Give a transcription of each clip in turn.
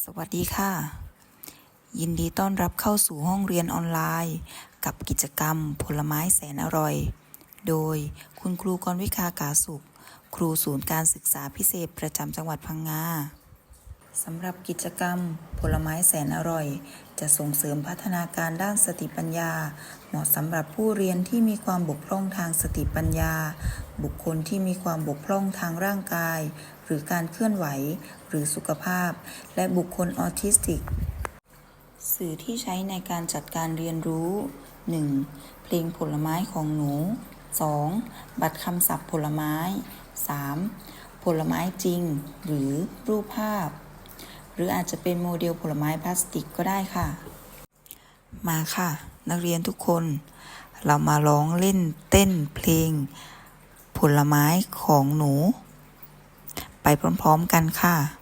สวัสดีค่ะ ยินดีต้อนรับเข้าสู่ห้องเรียนออนไลน์ กับกิจกรรมผลไม้แสนอร่อย โดยคุณครูกรวิคากาสุข ครูศูนย์การศึกษาพิเศษประจำจังหวัดพังงาสำหรับกิจกรรมผลไม้แสนอร่อย จะส่งเสริมพัฒนาการด้านสติปัญญา เหมาะสำหรับผู้เรียนที่มีความบกพร่องทางสติปัญญา บุคคลที่มีความบกพร่องทางร่างกาย รือการเคลื่อนไหว หรือสุขภาพ และบุคคลออทิสติก สื่อที่ใช้ในการจัดการเรียนรู้ 1. เพลงผลไม้ของหนู 2. บัตรคำศัพท์ผลไม้ 3. ผลไม้จริง หรือรูปภาพ หรืออาจจะเป็นโมเดลผลไม้พลาสติกก็ได้ค่ะ มาค่ะ นักเรียนทุกคน เรามาร้องเล่นเต้นเพลงผลไม้ของหนู ไปพร้อมๆกันค่ะ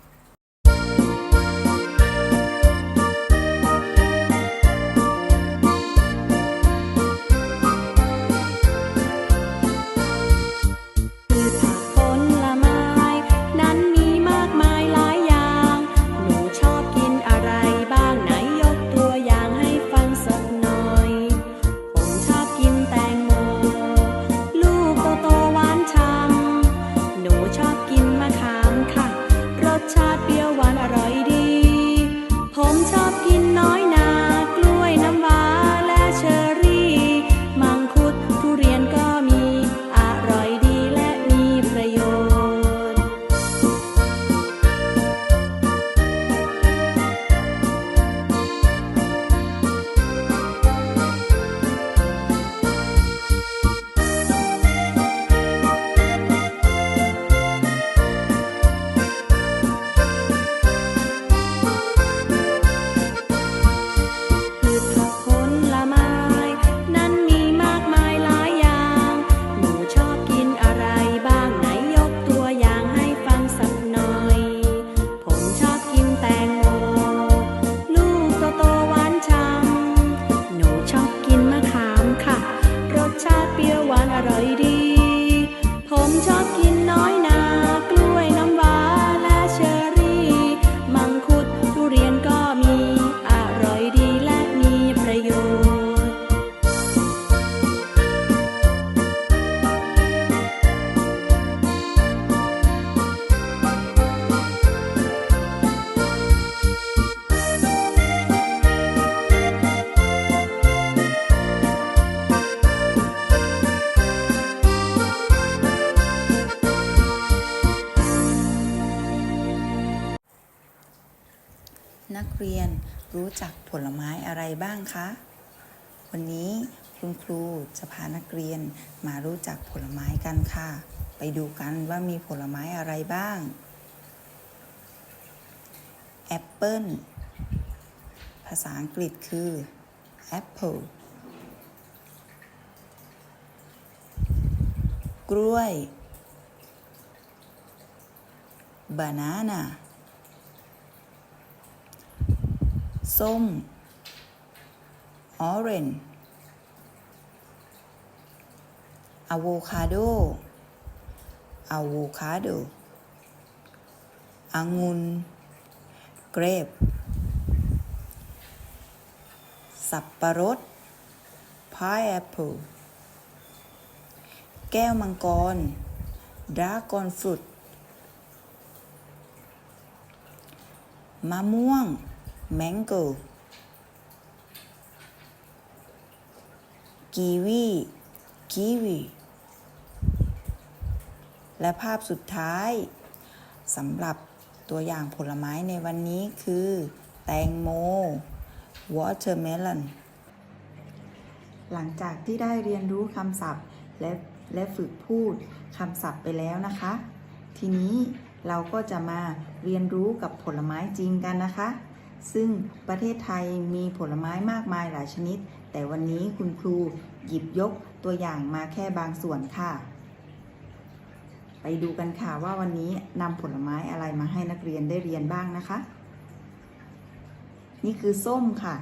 รี้ย นักเรียนรู้จักผลไม้อะไรบ้างคะ วันนี้คุณครูจะพานักเรียนมารู้จักผลไม้กันค่ะ ไปดูกันว่ามีผลไม้อะไรบ้าง แอปเปิลภาษาอังกฤษคือ apple กล้วย banana ส้ม orange อะโวคาโดอะโวคาโดองุ่น grape สับปะรด pineapple แก้วมังกร dragon fruit มะม่วง mango กีวีกีวีและภาพสุดท้ายสำหรับตัวอย่างผลไม้ในวันนี้คือ แตงโม watermelon หลังจากที่ได้เรียนรู้คำศัพท์และและฝึกพูดคำศัพท์ไปแล้วนะคะ ทีนี้เราก็จะมาเรียนรู้กับผลไม้จริงกันนะคะ ซึ่งประเทศไทยมีผลไม้มากมายหลายชนิด แต่วันนี้คุณครูหยิบยกตัวอย่างมาแค่บางส่วนค่ะ ไปดูกันค่ะว่าวันนี้นำผลไม้อะไรมาให้นักเรียนได้เรียนบ้างนะคะ นี่คือส้มค่ะ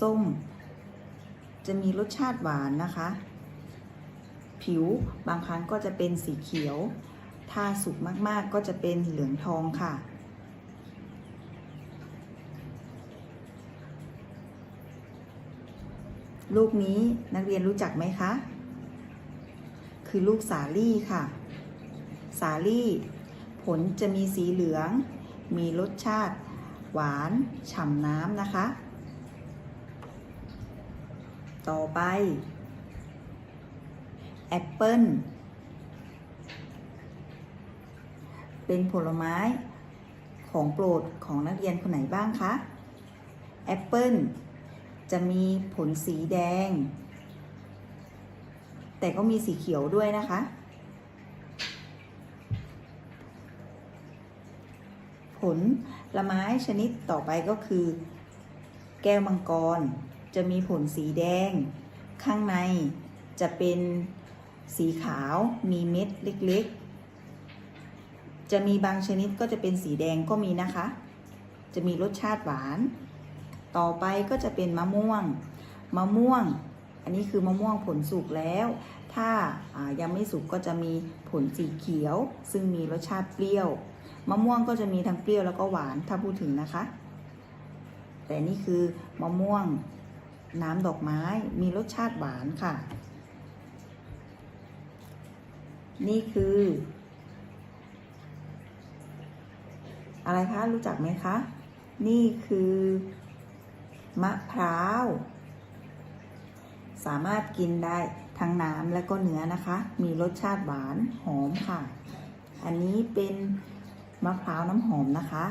ส้ม จะมีรสชาติหวานนะคะ ผิวบางครั้งก็จะเป็นสีเขียว ถ้าสุกมากๆก็จะเป็นเหลืองทองค่ะ ลูกนี้นักเรียนรู้จักไหมคะ คือลูกสาลี่ค่ะ สาลี่ ผลจะมีสีเหลือง มีรสชาติ หวานฉ่ำน้ำนะคะ ต่อไปแอปเปิ้ลเป็นผลไม้ของโปรดของนักเรียนคนไหนบ้างคะแอปเปิ้ล จะมีผลสีแดง แต่ก็มีสีเขียวด้วยนะคะ ผลละไม้ชนิดต่อไปก็คือ แก้วมังกร จะมีผลสีแดง ข้างในจะเป็นสีขาวมีเม็ดเล็กๆ จะมีบางชนิดก็จะเป็นสีแดงก็มีนะคะ จะมีรสชาติหวาน ต่อไปก็จะเป็นมะม่วง มะม่วง อันนี้คือมะม่วงผลสุกแล้ว ถ้าายังไม่สุกก็จะมีผลสีเขียว ซึ่งมีรสชาติเปรี้ยว มะม่วงก็จะมีทั้งเปรี้ยวแล้วก็หวานถ้าพูดถึงนะคะ แต่นี่คือมะม่วงน้ำดอกไม้มีรสชาติหวานค่ะ นี่คือ อะไรคะ รู้จักไหมคะ นี่คือ มะพร้าว สามารถกินได้ทั้งน้ำและก็เนื้อนะคะ มีรสชาติหวานหอมค่ะ อันนี้เป็นมะพร้าวน้ำหอมนะคะ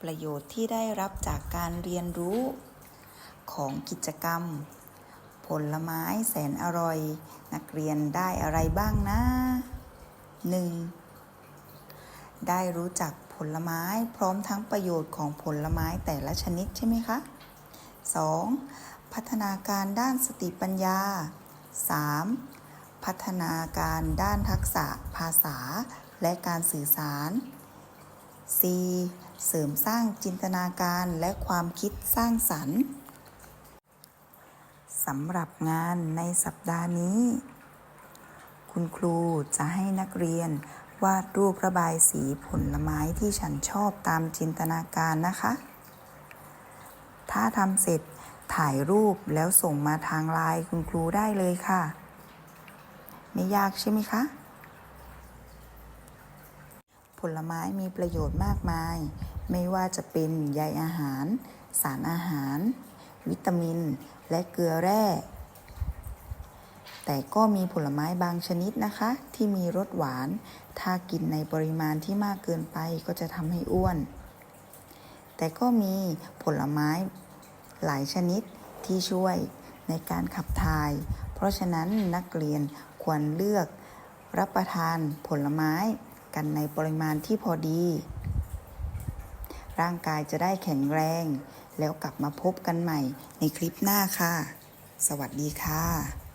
ประโยชน์ที่ได้รับจากการเรียนรู้ของกิจกรรม ผลไม้แสนอร่อย นักเรียนได้อะไรบ้างนะ 1. ได้รู้จัก ผลไม้พร้อมทั้งประโยชน์ของผลไม้แต่ละชนิดใช่ไหมคะ 2. พัฒนาการด้านสติปัญญา 3. พัฒนาการด้านทักษะภาษาและการสื่อสาร 4. เสริมสร้างจินตนาการและความคิดสร้างสรรค์สำหรับงานในสัปดาห์นี้ คุณครูจะให้นักเรียน วาดรูประบายสีผลไม้ที่ฉันชอบตามจินตนาการนะคะ ถ้าทำเสร็จถ่ายรูปแล้วส่งมาทางไลน์คุณครูได้เลยค่ะ ไม่ยากใช่ไหมคะ ผลไม้มีประโยชน์มากมาย ไม่ว่าจะเป็นใยอาหาร สารอาหาร วิตามิน และเกลือแร่ แต่ก็มีผลไม้บางชนิดนะคะ ที่มีรสหวาน ถ้ากินในปริมาณที่มากเกินไปก็จะทำให้อ้วน แต่ก็มีผลไม้หลายชนิดที่ช่วยในการขับถ่าย เพราะฉะนั้นนักเรียนควรเลือกรับประทานผลไม้กันในปริมาณที่พอดี ร่างกายจะได้แข็งแรง แล้วกลับมาพบกันใหม่ในคลิปหน้าค่ะ สวัสดีค่ะ